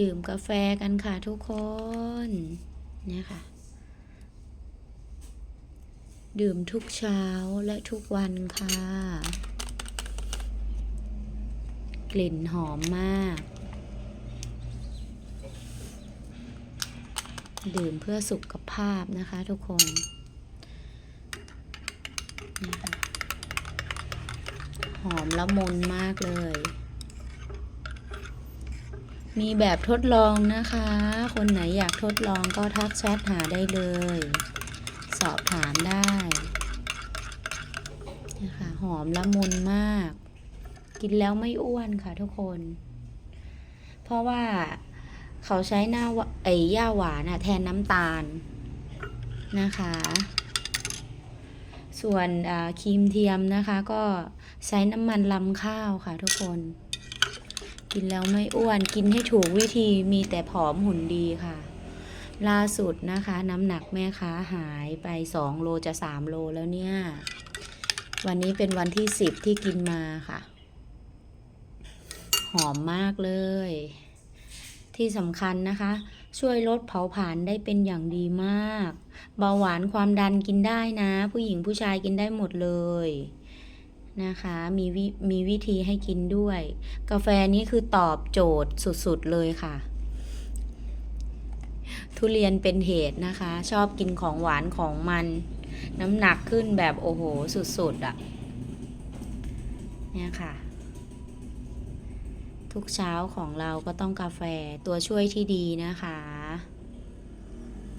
ดื่มกาแฟกันค่ะทุกคนเนี่ยค่ะ ดื่มทุกเช้าและทุกวันค่ะ กลิ่นหอมมาก ดื่มเพื่อสุขภาพนะคะทุกคนหอมละมุนมากเลย มีแบบทดลองนะคะ คนไหนอยากทดลองก็ทักแชทหาได้เลย สอบถามได้นะคะหอมละมุนมาก กินแล้วไม่อ้วนค่ะทุกคน เพราะว่าเขาใช้หน้าไอ้ย่าหวานอะแทนน้ำตาลนะคะ ส่วนครีมเทียมนะคะ ก็ใช้น้ำมันลำข้าวค่ะทุกคน กินแล้วไม่อ้วนกินให้ถูกวิธีมีแต่ผอมหุ่นดีค่ะ ล่าสุดนะคะ น้ำหนักแม่ค้าหายไป 2 โลจะ 3 โลแล้วเนี่ย วันนี้เป็นวันที่ 10 ที่กินมาค่ะ หอมมากเลย ที่สำคัญนะคะ ช่วยลดเผาผลาญได้เป็นอย่างดีมาก เบาหวานความดันกินได้นะ ผู้หญิงผู้ชายกินได้หมดเลย นะคะ มีวิมีวิธีให้กินด้วย กาแฟนี้คือตอบโจทย์สุดๆเลยค่ะ ทุเรียนเป็นเหตุนะคะ ชอบกินของหวานของมัน น้ำหนักขึ้นแบบโอ้โหสุดๆอะ่ะ เนี่ยค่ะ ทุกเช้าของเราก็ต้องกาแฟตัวช่วยที่ดีนะคะ